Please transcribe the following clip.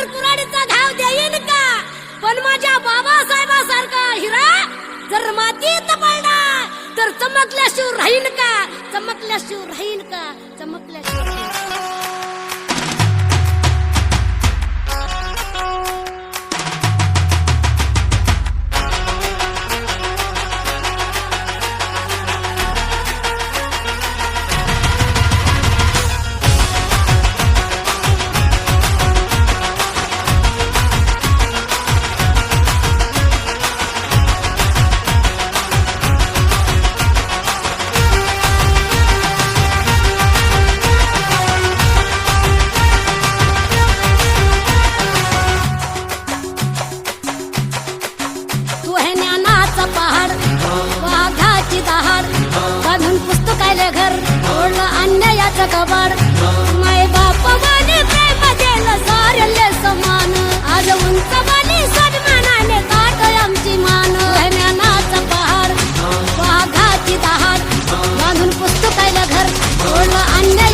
तर कुराडीचा घाव देईन का? पण माझ्या बाबासाहेबासारखा हिरा जर मातीत पडला तर चमकल्याशिव राहीन का? चमकल्याशिव राहीन का? चमकल्याशिव वाघाचा पहाड वाघाची दहाड बांधून पुस्तकाले घर ओढलं अन्यायाचं कबाड. माय बाप पहाड वाघाची दहाड बांधून पुस्तकाले घर ओढलं अन्याय